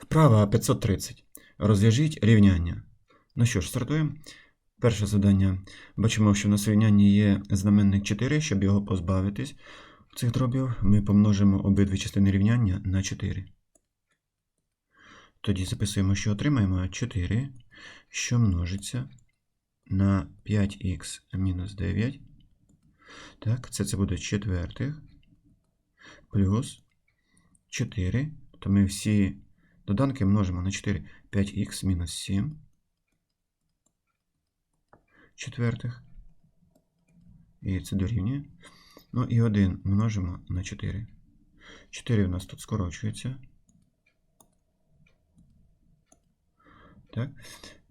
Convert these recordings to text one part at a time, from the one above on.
Вправа 530. Розв'яжіть рівняння. Ну що ж, стартуємо. Перше завдання. Бачимо, що на рівнянні є знаменник 4, щоб його позбавитись цих дробів, ми помножимо обидві частини рівняння на 4. Тоді записуємо, що отримаємо 4, що множиться на 5х мінус 9. Так, це, це буде четвертих. Плюс 4. То ми всі доданки множимо на 4. 5х мінус 7. Четвертих. І це дорівнює. Ну і 1 множимо на 4. 4 у нас тут скорочується. Так.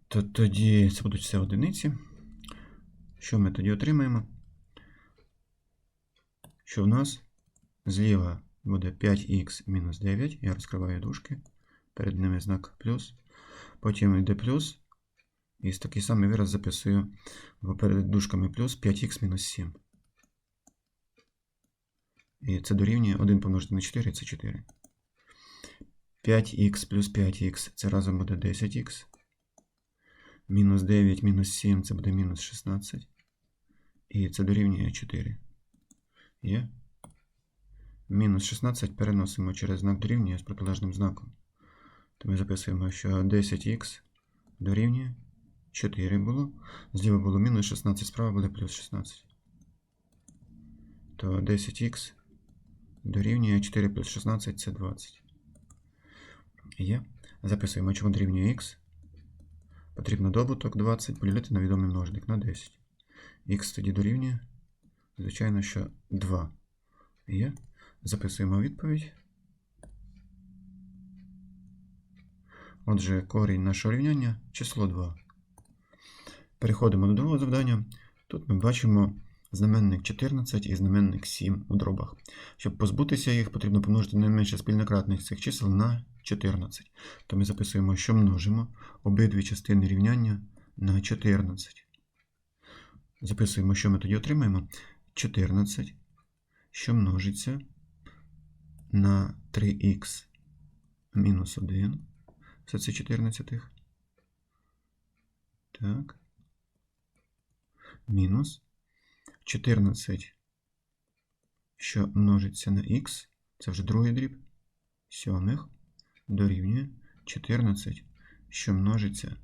То тоді це будуть все одиниці. Що ми тоді отримаємо? Що в нас зліва буде 5х мінус 9. Я розкриваю дужки. Перед ними знак плюс. Потім йде плюс. І такий самий вираз записую перед дужками плюс 5х мінус 7. І це дорівнює 1 помножити на 4, це 4. 5х плюс 5х це разом буде 10х. Мінус 9 мінус 7 це буде мінус 16. І це дорівнює 4. Є. Мінус 16 переносимо через знак дорівнює з протилежним знаком. То ми записуємо, що 10х дорівнює 4 було. Зліва було мінус 16, справа буде плюс 16. То 10х дорівнює 4 плюс 16 це 20. Є. Записуємо, чому дорівнює х. Потрібно добуток 20 поділити на відомий множник на 10. Х тоді дорівнює. Звичайно, що 2. Є. Записуємо відповідь. Отже, корінь нашого рівняння число 2. Переходимо до другого завдання. Тут ми бачимо знаменник 14 і знаменник 7 у дробах. Щоб позбутися їх, потрібно помножити найменше спільне кратних цих чисел на 14. То ми записуємо, що множимо обидві частини рівняння на 14. Записуємо, що ми тоді отримаємо. 14, що множиться на 3х мінус 1. Все це 14. Так. Мінус 14, що множиться на х, це вже другий дріб, сьомих дорівнює 14, що множиться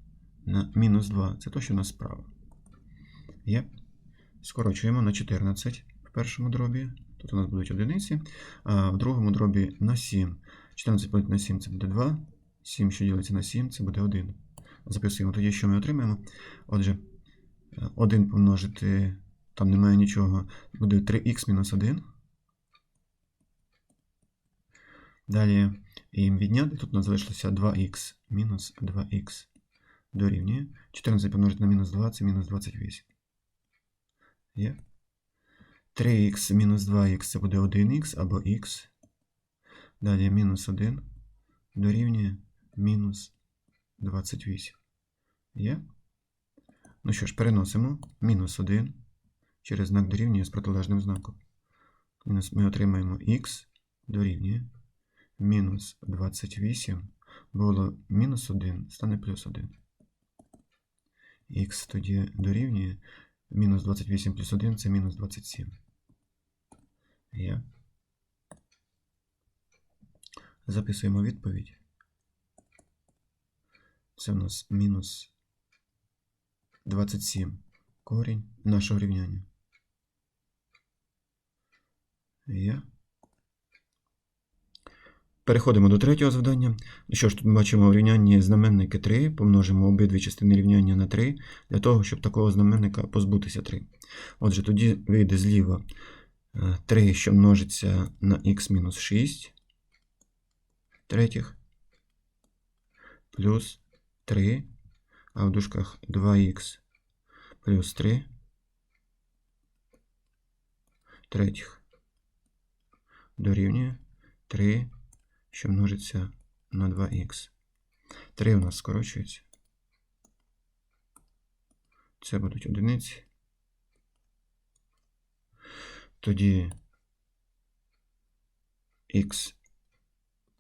на мінус 2. Це то, що у нас справа. Є. Скорочуємо на 14 в першому дробі. Тут у нас будуть одиниці, а в другому дробі на 7. 14 поділити на 7 це буде 2. 7, що ділиться на 7, це буде 1. Записуємо тоді, що ми отримаємо. Отже, 1 помножити, там немає нічого, буде 3х мінус 1. Далі їм відняти, тут у нас залишилося 2х мінус 2х дорівнює. 14 помножити на мінус 2 це мінус 28. Є. 3х мінус 2х це буде 1х або х. Далі мінус 1 дорівнює мінус 28. Є. Ну що ж, переносимо мінус 1 через знак дорівнює з протилежним знаком. Ми отримаємо х дорівнює мінус 28. Було мінус 1, стане плюс 1. Х тоді дорівнює мінус 28 плюс 1 це мінус 27. Є. Записуємо відповідь. Це у нас мінус 27 корінь нашого рівняння. Є. Переходимо до третього завдання. Ну Що ж, тут ми бачимо в знаменники 3, помножимо обидві частини рівняння на 3, для того, щоб такого знаменника позбутися 3. Отже, тоді вийде зліва 3, що множиться на х мінус 6 третіх, плюс 3, а в дужках 2х плюс 3 третіх дорівнює 3, що множиться на 2х. 3 у нас скорочується. Це будуть одиниці. Тоді х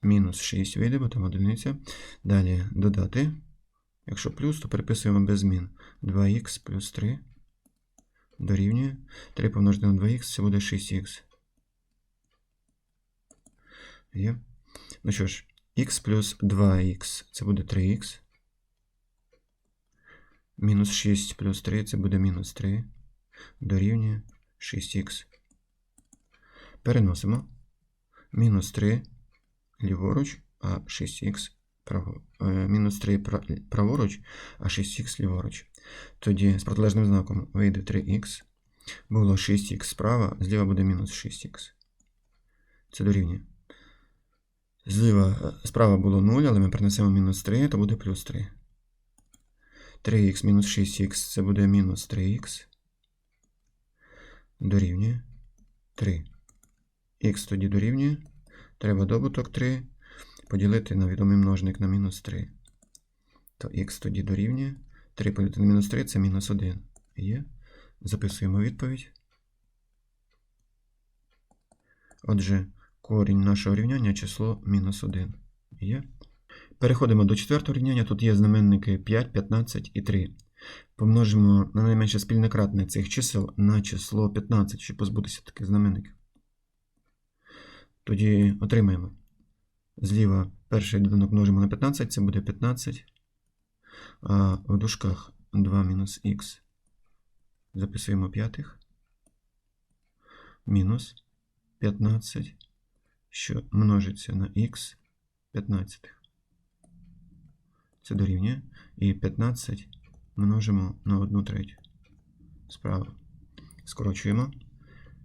мінус 6 вийде, бо там одиниця. Далі додати. Якщо плюс, то переписуємо без змін. 2х плюс 3 дорівнює. 3 помножити на 2х, це буде 6х. Є. Ну що ж, х плюс 2х це буде 3х. Мінус 6 плюс 3 це буде мінус 3. Дорівнює 6х. Переносимо. Мінус 3 ліворуч, а 6х право, е, мінус 3 праворуч, а 6х ліворуч. Тоді з протилежним знаком вийде 3х. Було 6х справа, зліва буде мінус 6х. Це дорівнює. Зліва е, справа було 0, але ми принесемо мінус 3, то буде плюс 3. 3х мінус 6х це буде мінус 3х. Дорівнює 3. Х тоді дорівнює. Треба добуток 3 поділити на відомий множник на мінус 3. То х тоді дорівнює. 3 поділити на мінус 3 це мінус 1. Є. Записуємо відповідь. Отже, корінь нашого рівняння число мінус 1. Є. Переходимо до четвертого рівняння. Тут є знаменники 5, 15 і 3. Помножимо на найменше спільне кратне цих чисел на число 15, щоб позбутися таких знаменників. Тоді отримаємо. Зліва перший доданок множимо на 15, це буде 15. А в дужках 2 мінус х. Записуємо п'ятих. Мінус 15, що множиться на х 15. Це дорівнює. І 15 множимо на 1 третю. Справа. Скорочуємо.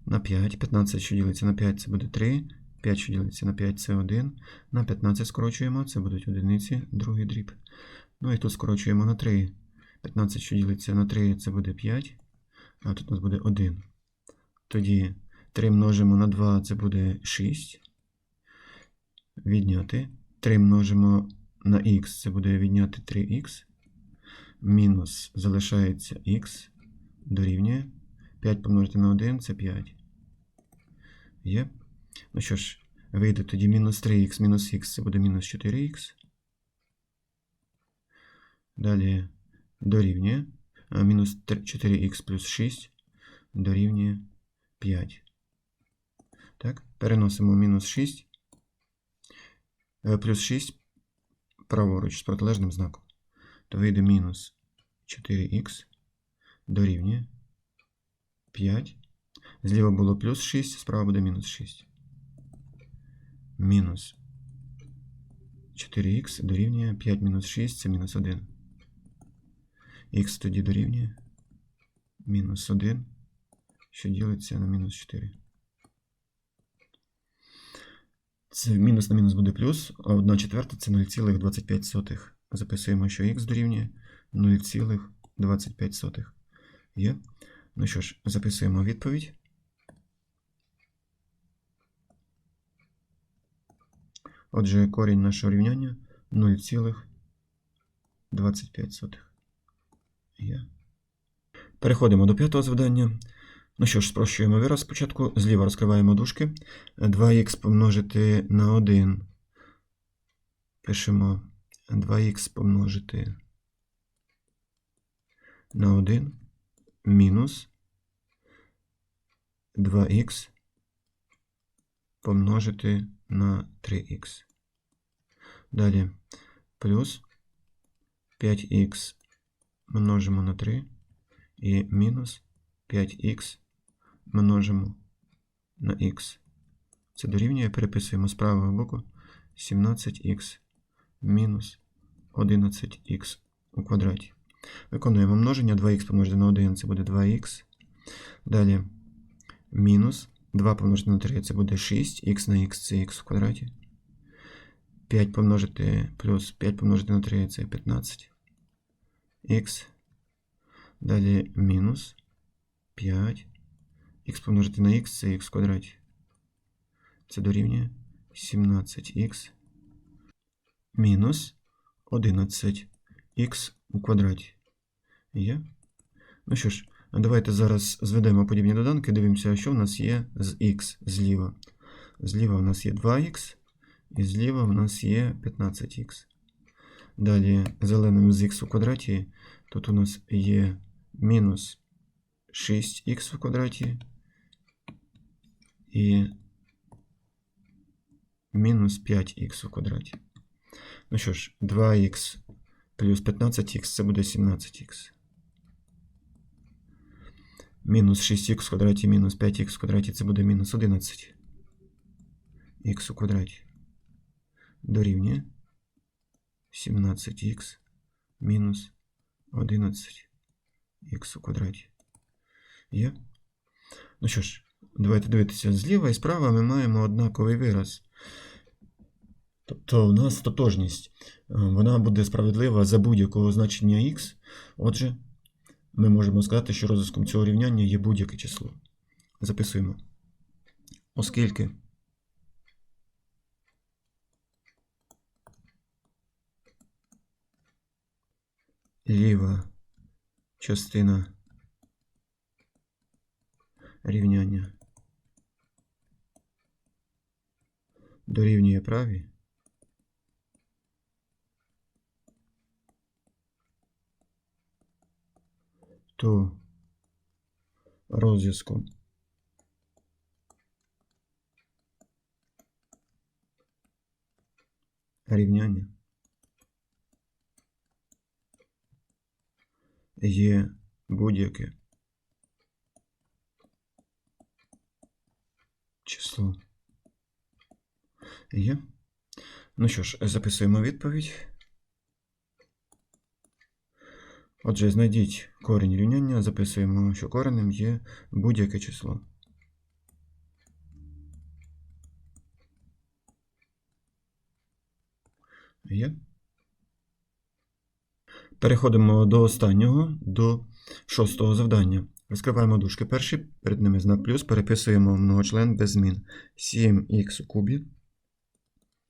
На 5. 15, що ділиться на 5, це буде 3. 5, що ділиться на 5, це 1. На 15 скорочуємо, це будуть одиниці, другий дріб. Ну і тут скорочуємо на 3. 15, що ділиться на 3, це буде 5. А тут у нас буде 1. Тоді 3 множимо на 2, це буде 6. Відняти. 3 множимо на х, це буде відняти 3х. Мінус залишається х дорівнює. 5 помножити на 1 це 5. Є. Ну що ж, вийде тоді мінус 3х мінус х, це буде мінус 4х. Далі дорівнює. Мінус 4х плюс 6 дорівнює 5. Так, переносимо мінус 6. е, Плюс 6 праворуч з протилежним знаком. То вийде мінус 4х дорівнює 5. Зліва було плюс 6, справа буде мінус 6. Мінус 4х дорівнює 5 мінус 6 це мінус 1. Х тоді дорівнює мінус 1, що ділиться на мінус 4. Це мінус на мінус буде плюс, а 1 четверта це 0,25. Записуємо, що х дорівнює 0,25. Є. Ну що ж, записуємо відповідь. Отже, корінь нашого рівняння 0,25. Є. Переходимо до п'ятого завдання. Ну що ж, спрощуємо вираз спочатку. Зліва розкриваємо дужки. 2х помножити на 1. Пишемо 2х помножити на 1 мінус 2х помножити на 3х. Далі плюс 5х множимо на 3 і мінус 5х множимо на х. Це дорівнює, переписуємо з правого боку 17х мінус 11х у квадраті. Виконуємо множення 2х помножити на 1 це буде 2х. Далі мінус 2 помножити на 3 це буде 6, х на х це х в квадраті. 5 помножити плюс 5 помножити на 3 це 15. х. Далі мінус 5. х помножити на х це х в. Це дорівнює 17х мінус 11х у квадраті. Є? Ну що ж, давайте зараз зведемо подібні доданки, дивимося, що в нас є з х зліва. Зліва у нас є 2х І зліва в нас є 15х. Далі зеленим з х у квадраті. Тут у нас є мінус 6х в квадраті і мінус 5х у квадраті. Ну що ж, 2х плюс 15х це буде 17х. Мінус 6х в квадраті мінус 5х в квадраті це буде мінус 11 х у квадраті. Дорівнює 17х мінус 11 х у квадраті. Є? Ну що ж, давайте дивитися зліва і справа ми маємо однаковий вираз. Тобто у нас тотожність. Е, Вона буде справедлива за будь-якого значення х. Отже, ми можемо сказати, що розв'язком цього рівняння є будь-яке число. Записуємо. Оскільки ліва частина рівняння дорівнює правій, то розв'язком рівняння Є будь-яке число. Є. Ну що ж, записуємо відповідь. Отже, знайдіть корінь рівняння, записуємо, що коренем є будь-яке число. Є. Переходимо до останнього, до шостого завдання. Розкриваємо дужки перші, перед ними знак плюс, переписуємо многочлен без змін. 7х у кубі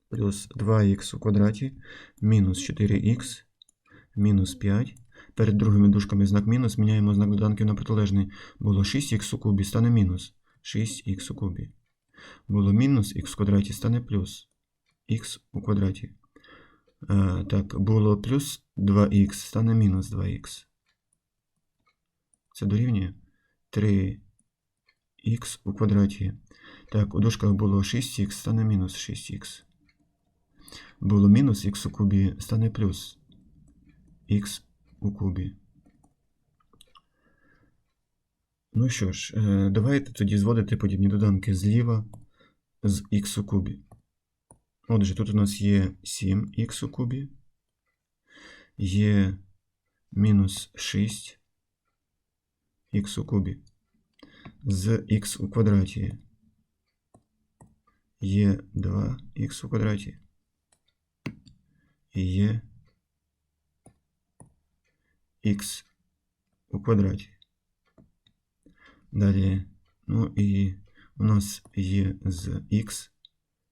плюс 2х у квадраті мінус 4х мінус 5. Перед другими дужками знак мінус, міняємо знак доданків на протилежний. Було 6х у кубі, стане мінус 6х у кубі. Було мінус х в квадраті, стане плюс х у квадраті. Е, так, було плюс 2х, стане мінус 2х. Це дорівнює 3х у квадраті. Так, у дужках було 6х, стане мінус 6х. Було мінус х у кубі, стане плюс х у кубі. Ну що ж, е, давайте тоді зводити подібні доданки зліва з х у кубі. Отже, тут у нас є 7х у кубі, є мінус 6 х у кубі. З х у квадраті є 2х у квадраті. І є х у квадраті. Далі, ну і у нас є з х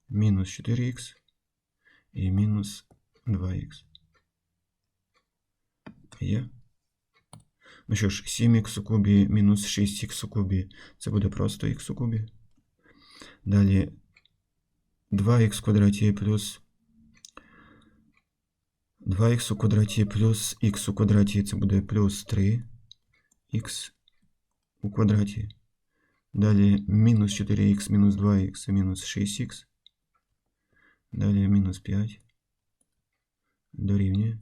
мінус 4х і мінус 2х. Є. Ну що ж, 7х у кубі мінус 6х у кубі. Це буде просто х у кубі. Далі 2х в квадраті плюс 2х у квадраті плюс х у квадраті це буде плюс 3х у квадраті. Далі мінус 4х мінус 2х це мінус 6х. Далі мінус 5 дорівнює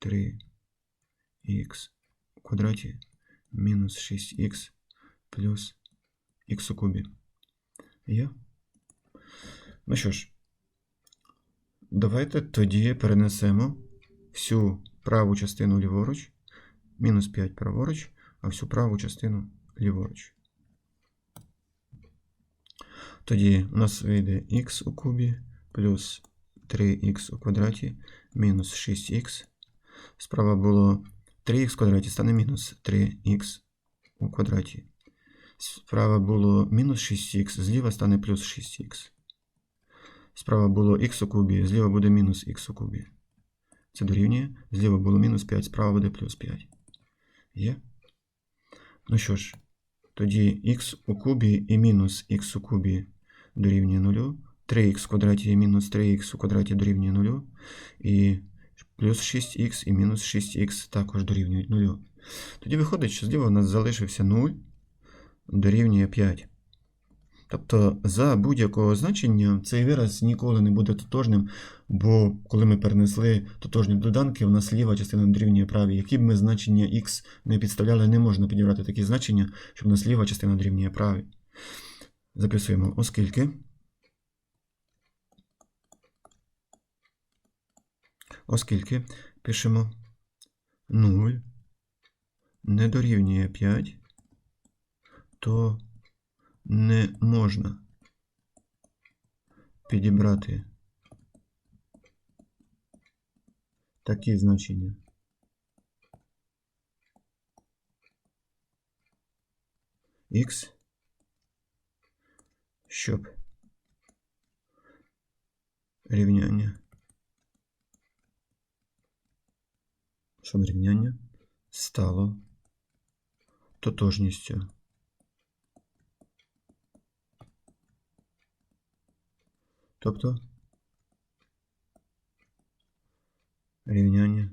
3х у квадраті мінус 6х плюс х у кубі. Є? Ну що ж, давайте тоді перенесемо всю праву частину ліворуч, мінус 5 праворуч, а всю праву частину ліворуч. Тоді у нас вийде х у кубі плюс 3х у квадраті мінус 6х. Справа було 3х в квадраті стане мінус 3х у квадраті. Справа було мінус 6х, зліва стане плюс 6х. Справа було х у кубі, зліва буде мінус х у кубі. Це дорівнює. Зліва було мінус 5, справа буде плюс 5. Є? Ну що ж, тоді х у кубі і мінус х у кубі дорівнює 0, 3х в квадраті мінус 3х у квадраті дорівнює 0. І плюс 6х і мінус 6х також дорівнюють 0. Тоді виходить, що зліва у нас залишився 0 дорівнює 5. Тобто за будь-якого значення цей вираз ніколи не буде тотожним, бо коли ми перенесли тотожні доданки, у нас ліва частина дорівнює правій. Які б ми значення х не підставляли, не можна підібрати такі значення, щоб у нас ліва частина дорівнює правій. Записуємо, оскільки. Оскільки пишемо 0 не дорівнює 5, то не можна підібрати такі значення. Х, щоб рівняння, щоб рівняння стало тотожністю. Тобто рівняння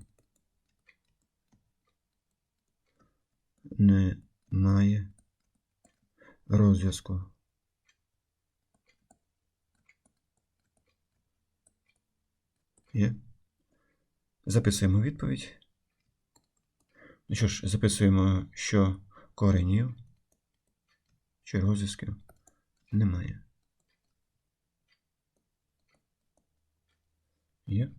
не має розв'язку. Є. Записуємо відповідь. Ну що ж, записуємо, що коренів чи розв'язків немає. Є.